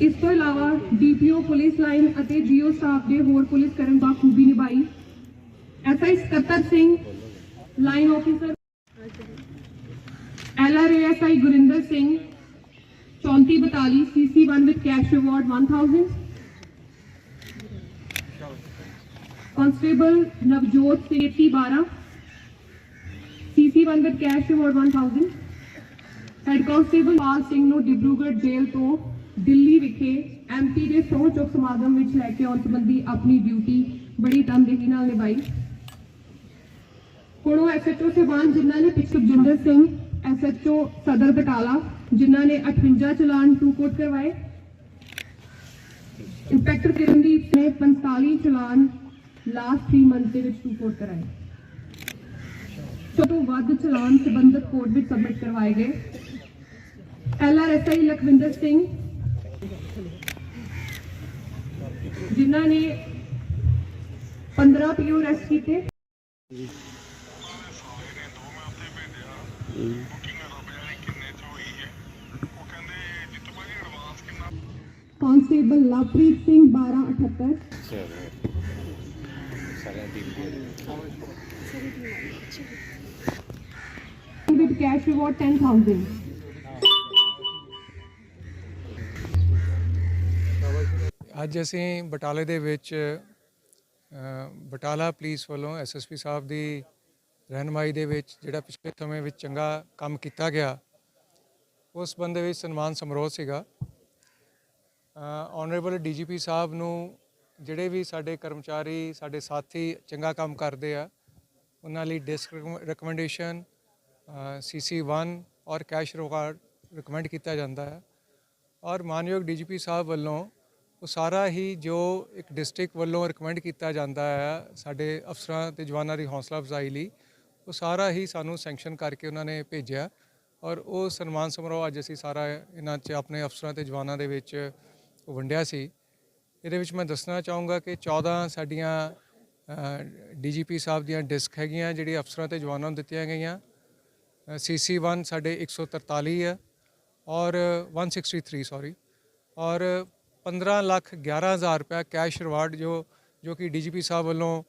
ਇਸ ਤੋਂ ਇਲਾਵਾ ਡੀਪੀਓ, ਪੁਲਿਸ ਲਾਈਨ ਅਤੇ ਜੀਓ ਸਟਾਫ ਦੇ ਹੋਰ ਪੁਲਿਸ ਕਰਨ ਬਾਖੂਬੀ ਨਿਭਾਈ। SI Sakattar Singh, line officer, LRASI Gurinder Singh 3442 CC1 with cash reward 1000 Constable Navjot Singh 12 CC1 with cash reward 1000 head constable Pal Singh ਨੂੰ ਡਿਬਰੂਗੜ੍ਹ ਜੇਲ੍ਹ ਤੋਂ ਦਿੱਲੀ ਵਿਖੇ ਐਮਪੀ ਦੇ ਸਹੁੰ ਚੁੱਕ ਸਮਾਗਮ ਵਿੱਚ ਲੈ ਕੇ ਆਉਣ ਸੰਬੰਧੀ ਆਪਣੀ ਡਿਊਟੀ ਬੜੀ ਤਨਦੇਹੀ ਨਾਲ ਨਿਭਾਈ। ਕੋਣੋ ਐਸਐਚਓ ਸਹਿਬਾਨ ਜਿਨ੍ਹਾਂ ਨੇ ਪਿਛਲੇ ਜਿੰਦਰ ਸਿੰਘ ਐਸਐਚਓ ਸਦਰ ਬਟਾਲਾ, ਜਿਨ੍ਹਾਂ ਨੇ 58 ਚਲਾਨ ਟੂ ਕੋਟ ਕਰਵਾਏ। ਇੰਸਪੈਕਟਰ ਕਿਰਨਦੀਪ ਨੇ 45 ਚਲਾਨ ਲਾਸਟ 3 ਮੰਥ ਦੇ ਵਿੱਚ ਟੂ ਕੋਟ ਕਰਾਏ। ਸਭ ਤੋਂ ਵੱਧ ਚਲਾਨ ਸੰਬੰਧਿਤ ਕੋਰਟ ਵਿੱਚ ਸਬਮਿਟ ਕਰਵਾਏ ਗਏ। ਐਲਆਰਐਸਆਈ ਲਖਵਿੰਦਰ ਸਿੰਘ ਜਿਨ੍ਹਾਂ ਨੇ 15 ਪੀਓ ਅਰੈਸਟ ਕੀਤੇ constable Lovepreet Singh 1278 with cash reward 10000 ਅੱਜ ਅਸੀਂ ਬਟਾਲੇ ਦੇ ਵਿੱਚ ਬਟਾਲਾ ਪੁਲਿਸ ਵੱਲੋਂ ਐਸਐਸਪੀ ਸਾਹਿਬ ਦੀ ਰਹਿਨਮਾਈ ਦੇ ਵਿੱਚ, ਜਿਹੜਾ ਪਿਛਲੇ ਸਮੇਂ ਵਿੱਚ ਚੰਗਾ ਕੰਮ ਕੀਤਾ ਗਿਆ, ਉਸ ਬੰਦੇ ਵਿੱਚ ਸਨਮਾਨ ਸਮਾਰੋਹ ਸੀਗਾ। ਆਨਰੇਬਲ ਡੀਜੀਪੀ ਸਾਹਿਬ ਨੂੰ ਜਿਹੜੇ ਵੀ ਸਾਡੇ ਕਰਮਚਾਰੀ, ਸਾਡੇ ਸਾਥੀ ਚੰਗਾ ਕੰਮ ਕਰਦੇ ਆ, ਉਹਨਾਂ ਲਈ ਡਿਸਕ ਰეკਮੈਂਡੇਸ਼ਨ ਸੀਸੀ 1 ਔਰ ਕੈਸ਼ ਰਿਵਾਰਡ ਰეკਮੈਂਡ ਕੀਤਾ ਜਾਂਦਾ ਹੈ। ਔਰ ਮਾਨਯੋਗ ਡੀਜੀਪੀ ਸਾਹਿਬ ਵੱਲੋਂ ਉਹ ਸਾਰਾ ਹੀ ਜੋ ਇੱਕ ਡਿਸਟ੍ਰਿਕਟ ਵੱਲੋਂ ਰეკਮੈਂਡ ਕੀਤਾ ਜਾਂਦਾ ਹੈ ਸਾਡੇ ਅਫਸਰਾਂ ਤੇ ਜਵਾਨਾਂ ਦੀ ਹੌਸਲਾ ਅਫਜ਼ਾਈ ਲਈ, ਉਹ ਸਾਰਾ ਹੀ ਸਾਨੂੰ ਸੈਂਕਸ਼ਨ ਕਰਕੇ ਉਹਨਾਂ ਨੇ ਭੇਜਿਆ ਔਰ ਉਹ ਸਨਮਾਨ ਸਮਾਰੋਹ ਅੱਜ ਅਸੀਂ ਸਾਰਾ ਇਹਨਾਂ 'ਚ ਆਪਣੇ ਅਫਸਰਾਂ ਤੇ ਜਵਾਨਾਂ ਦੇ ਵਿੱਚ ਵੰਡਿਆ ਸੀ। ਇਹਦੇ ਵਿੱਚ ਮੈਂ ਦੱਸਣਾ ਚਾਹੂੰਗਾ ਕਿ 14 ਸਾਡੀਆਂ ਡੀਜੀਪੀ ਸਾਹਿਬ ਦੀਆਂ ਡਿਸਕ ਹੈਗੀਆਂ, ਜਿਹੜੀ ਅਫਸਰਾਂ ਤੇ ਜਵਾਨਾਂ ਨੂੰ ਦਿੱਤੀਆਂ ਗਈਆਂ। ਸੀਸੀ 1 ਸਾਡੇ 143 ਹੈ ਔਰ 163 ਸੌਰੀ ਔਰ 15 ਲੱਖ 11 ਹਜ਼ਾਰ ਰੁਪਏ ਕੈਸ਼ ਰਿਵਾਰਡ ਜੋ ਜੋ ਕਿ ਡੀਜੀਪੀ ਸਾਹਿਬ ਵੱਲੋਂ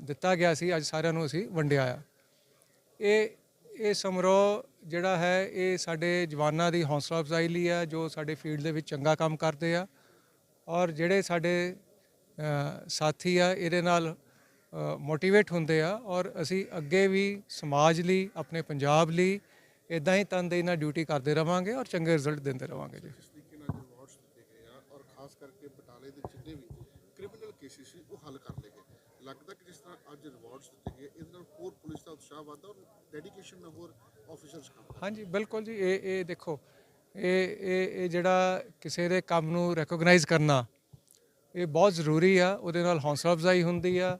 ਦਿੱਤਾ ਗਿਆ ਸੀ, ਅੱਜ ਸਾਰਿਆਂ ਨੂੰ ਅਸੀਂ ਵੰਡਿਆ ਆ। ਇਹ ਇਹ ਸਮਾਰੋਹ ਜਿਹੜਾ ਹੈ, ਇਹ ਸਾਡੇ ਜਵਾਨਾਂ ਦੀ ਹੌਸਲਾ ਅਫਜ਼ਾਈ ਲਈ ਆ, ਜੋ ਸਾਡੇ ਫੀਲਡ ਦੇ ਵਿੱਚ ਚੰਗਾ ਕੰਮ ਕਰਦੇ ਆ ਔਰ ਜਿਹੜੇ ਸਾਡੇ ਸਾਥੀ ਆ, ਇਹਦੇ ਨਾਲ ਮੋਟੀਵੇਟ ਹੁੰਦੇ ਆ ਔਰ ਅਸੀਂ ਅੱਗੇ ਵੀ ਸਮਾਜ ਲਈ, ਆਪਣੇ ਪੰਜਾਬ ਲਈ ਇਦਾਂ ਹੀ ਤਨਦੇਹੀ ਨਾਲ ਡਿਊਟੀ ਕਰਦੇ ਰਵਾਂਗੇ ਔਰ ਚੰਗੇ ਰਿਜ਼ਲਟ ਦਿੰਦੇ ਰਵਾਂਗੇ ਜੀ ਜਿਸ ਤਰੀਕੇ ਨਾਲ ਰਿਵਾਰਡਸ ਦਿੱਤੇ ਗਏ ਆ ਔਰ ਖਾਸ ਕਰਕੇ ਬਟਾਲੇ ਦੇ ਜਿੰਨੇ ਵੀ ਕ੍ਰਿਮੀਨਲ ਕੇਸਿਸ ਸੀ, ਉਹ ਹੱਲ ਕਰ ਲਏ ਗਏ। ਲੱਗਦਾ ਕਿ ਜਿਸ ਤਰ੍ਹਾਂ ਅੱਜ ਰਿਵਾਰਡਸ ਦਿੱਤੇ ਗਏ, ਇਹਦੇ ਨਾਲ ਹੋਰ ਪੁਲਿਸ ਦਾ ਉਤਸ਼ਾਹ ਵਧਦਾ ਔਰ ਡੈਡੀਕੇਸ਼ਨ ਨਾਲ ਹੋਰ ਆਫੀਸਰਸ ਕੰਮ ਹਾਂਜੀ, ਬਿਲਕੁਲ ਜੀ, ਇਹ ਇਹ ਦੇਖੋ, ਇਹ ਇਹ ਇਹ ਜਿਹੜਾ ਕਿਸੇ ਦੇ ਕੰਮ ਨੂੰ ਰੈਕੋਗਨਾਈਜ਼ ਕਰਨਾ, ਇਹ ਬਹੁਤ ਜ਼ਰੂਰੀ ਆ, ਉਹਦੇ ਨਾਲ ਹੌਸਲਾ ਅਫਜ਼ਾਈ ਹੁੰਦੀ ਆ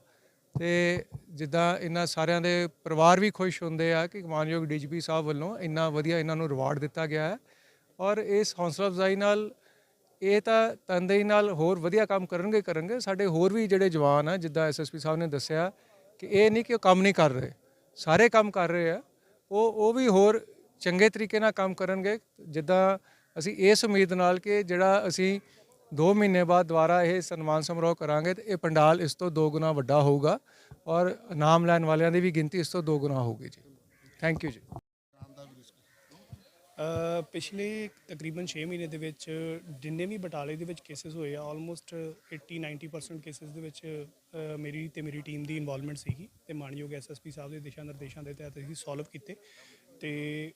ਤੇ ਜਿੱਦਾਂ ਇਹਨਾਂ ਸਾਰਿਆਂ ਦੇ ਪਰਿਵਾਰ ਵੀ ਖੁਸ਼ ਹੁੰਦੇ ਆ ਕਿ ਮਾਨਯੋਗ ਡੀਜੀਪੀ ਸਾਹਿਬ ਵੱਲੋਂ ਇੰਨਾ ਵਧੀਆ ਇਹਨਾਂ ਨੂੰ ਰਿਵਾਰਡ ਦਿੱਤਾ ਗਿਆ ਹੈ ਔਰ ਇਸ ਹੌਸਲਾ ਅਫਜ਼ਾਈ ਨਾਲ ਇਹ ਤਾਂ ਤਨਦੇਹੀ ਨਾਲ ਹੋਰ ਵਧੀਆ ਕੰਮ ਕਰਨਗੇ ਕਰਨਗੇ। ਸਾਡੇ ਹੋਰ ਵੀ ਜਿਹੜੇ ਜਵਾਨ ਆ, ਜਿੱਦਾਂ ਐਸਐਸਪੀ ਸਾਹਿਬ ਨੇ ਦੱਸਿਆ ਕਿ ਇਹ ਨਹੀਂ ਕਿ ਉਹ ਕੰਮ ਨਹੀਂ ਕਰ ਰਹੇ, ਸਾਰੇ ਕੰਮ ਕਰ ਰਹੇ ਆ। ਉਹ ਉਹ ਵੀ ਹੋਰ ਚੰਗੇ ਤਰੀਕੇ ਨਾਲ ਕੰਮ ਕਰਨਗੇ। ਜਿੱਦਾਂ ਅਸੀਂ ਇਸ ਉਮੀਦ ਨਾਲ ਕਿ ਜਿਹੜਾ ਅਸੀਂ 2 ਮਹੀਨੇ ਬਾਅਦ ਦੁਬਾਰਾ ਇਹ ਸਨਮਾਨ ਸਮਾਰੋਹ ਕਰਾਂਗੇ, ਤੇ ਇਹ ਪੰਡਾਲ ਇਸ ਤੋਂ ਦੋ ਗੁਣਾ ਵੱਡਾ ਹੋਊਗਾ ਔਰ ਨਾਮ ਲੈਣ ਵਾਲਿਆਂ ਦੀ ਵੀ ਗਿਣਤੀ ਇਸ ਤੋਂ ਦੋ ਗੁਣਾ ਹੋਊਗੀ ਜੀ। ਥੈਂਕ ਯੂ ਜੀ। ਪਿਛਲੇ ਤਕਰੀਬਨ 6 ਮਹੀਨੇ ਦੇ ਵਿੱਚ ਜਿੰਨੇ ਵੀ ਬਟਾਲੇ ਦੇ ਵਿੱਚ ਕੇਸਸ ਹੋਏ ਆ ਆਲਮੋਸਟ 80 90% ਕੇਸਸ ਦੇ ਵਿੱਚ ਮੇਰੀ ਤੇ ਮੇਰੀ ਟੀਮ ਦੀ ਇਨਵੋਲਵਮੈਂਟ ਸੀਗੀ ਤੇ ਮਾਨਯੋਗ ਐਸਐਸਪੀ ਸਾਹਿਬ ਦੇ ਦਿਸ਼ਾ ਨਿਰਦੇਸ਼ਾਂ ਦੇ ਤਹਿਤ ਅਸੀਂ ਸੋਲਵ ਕੀਤੇ ਤੇ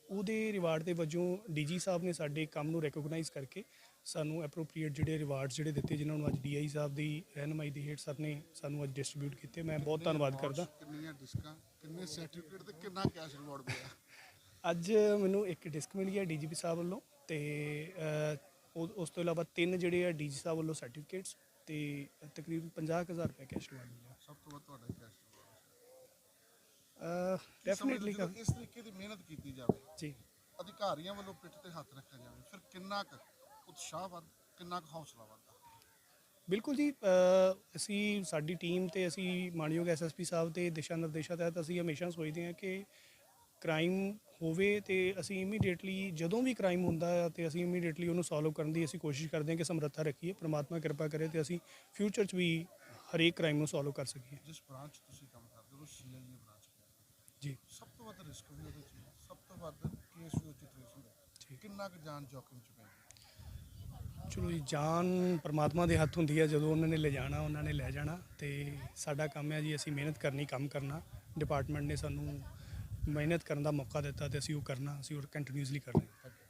ਉਹਦੇ ਰਿਵਾਰਡ ਦੇ ਵਜੋਂ ਡੀਜੀ ਸਾਹਿਬ ਨੇ ਸਾਡੇ ਕੰਮ ਨੂੰ ਰੈਕੋਗਨਾਈਜ਼ ਕਰਕੇ ਸਾਨੂੰ ਐਪਰੋਪ੍ਰੀਏਟ ਜਿਹੜੇ ਰਿਵਾਰਡਸ ਜਿਹੜੇ ਦਿੱਤੇ ਜਿਨ੍ਹਾਂ ਨੂੰ ਅੱਜ ਡੀਆਈ ਸਾਹਿਬ ਦੀ ਰਹਿਨਮਾਈ ਦੀ ਹੇਠ ਸਰ ਨੇ ਸਾਨੂੰ ਅੱਜ ਡਿਸਟ੍ਰੀਬਿਊਟ ਕੀਤੇ, ਮੈਂ ਬਹੁਤ ਧੰਨਵਾਦ ਕਰਦਾ। ਕਿੰਨੇ ਸਰਟੀਫਿਕੇਟ ਤੇ ਕਿੰਨਾ ਕੈਸ਼ ਰਿਵਾਰਡ ਮਿਲਿਆ? ਅੱਜ ਮੈਨੂੰ ਇੱਕ ਡਿਸਕ ਮਿਲੀ ਹੈ ਡੀਜੀਪੀ ਸਾਹਿਬ ਵੱਲੋਂ ਤੇ ਉਹ- ਉਸ ਤੋਂ ਇਲਾਵਾ ਤਿੰਨ ਜਿਹੜੇ ਆ ਡੀਜੀ ਸਾਹਿਬ ਵੱਲੋਂ ਸਰਟੀਫਿਕੇਟਸ ਤੇ ਤਕਰੀਬਨ 50000 ਰੁਪਏ ਕੈਸ਼ ਰਿਵਾਰਡ ਮਿਲਿਆ। ਸਭ ਤੋਂ ਵੱਧ ਤੁਹਾਡਾ ਕੈਸ਼ ਡੈਫੀਨਿਟਲੀ ਇਸ ਤਰੀਕੇ ਦੀ ਮਿਹਨਤ ਕੀਤੀ ਜਾਵੇ ਜੀ। ਅਧਿਕਾਰੀਆਂ ਵੱਲੋਂ ਪਿੱਠ ਤੇ ਹੱਥ ਰੱਖਿਆ ਜਾਵੇ ਫਿਰ ਕਿੰਨਾ ਕੁ ਉਤਸ਼ਾਹ ਵੱਧ ਕਿੰਨਾ ਕੁ ਹੌਸਲਾ ਵੱਧਦਾ ਬਿਲਕੁਲ ਜੀ ਅ, ਅਸੀਂ ਸਾਡੀ ਟੀਮ ਤੇ ਅਸੀਂ ਮਾਨਯੋਗ ਐਸਐਸਪੀ ਸਾਹਿਬ ਦੇ ਦਿਸ਼ਾ ਨਿਰਦੇਸ਼ਾਂ ਤਹਿਤ ਅਸੀਂ ਹਮੇਸ਼ਾ ਸੋਚਦੇ ਹਾਂ ਕਿ ਕ੍ਰਾਈਮ ਹੋਵੇ ਤੇ ਅਸੀਂ ਇਮੀਡੀਏਟਲੀ ਜਦੋਂ ਵੀ ਕ੍ਰਾਈਮ ਹੁੰਦਾ ਹੈ ਤੇ ਅਸੀਂ ਇਮੀਡੀਏਟਲੀ ਉਹਨੂੰ ਸੋਲਵ ਕਰਨ ਦੀ ਅਸੀਂ ਕੋਸ਼ਿਸ਼ ਕਰਦੇ ਹਾਂ ਕਿ ਸਮਰੱਥਾ ਰੱਖੀਏ ਪ੍ਰਮਾਤਮਾ ਕਿਰਪਾ ਕਰੇ ਤੇ ਅਸੀਂ ਫਿਊਚਰ 'ਚ ਵੀ ਹਰੇਕ ਕ੍ਰਾਈਮ ਨੂੰ ਸੋਲਵ ਕਰ ਸਕੀਏ। ਜਿਸ ਬ੍ਰਾਂਚ ਤੁਸੀਂ ਕੰਮ ਕਰਦੇ ਹੋ ਸੀਆਈਏ ਬ੍ਰਾਂਚ ਜੀ। ਸਭ ਤੋਂ ਵੱਧ ਰਿਸਕ ਵੀ ਉਹਦੇ ਚ ਸਭ ਤੋਂ ਵੱਧ ਕੇਸ ਵੀ ਉਹ ਚ ਟ੍ਰੇਸ ਹੁੰਦਾ। ਕਿੰਨਾ ਕੁ ਜਾਨ ਜੋਖਮ ਚ ਪੈਂਦੀ ਚਲੋ ਜੀ ਜਾਨ ਪਰਮਾਤਮਾ ਦੇ ਹੱਥ ਹੁੰਦੀ ਹੈ ਜਦੋਂ ਉਹਨਾਂ ਨੇ ਲੈ ਜਾਣਾ ਉਹਨਾਂ ਨੇ ਲੈ ਜਾਣਾ ਤੇ ਸਾਡਾ ਕੰਮ ਹੈ ਜੀ ਅਸੀਂ ਮਿਹਨਤ ਕਰਨੀ ਕੰਮ ਕਰਨਾ। ਡਿਪਾਰਟਮੈਂਟ ਨੇ ਸਾਨੂੰ ਮਿਹਨਤ ਕਰਨ ਦਾ ਮੌਕਾ ਦਿੱਤਾ ਤੇ ਅਸੀਂ ਉਹ ਕਰਨਾ, ਅਸੀਂ ਉਹ ਕੰਟੀਨਿਊਸਲੀ ਕਰ ਰਹੇ ਹਾਂ।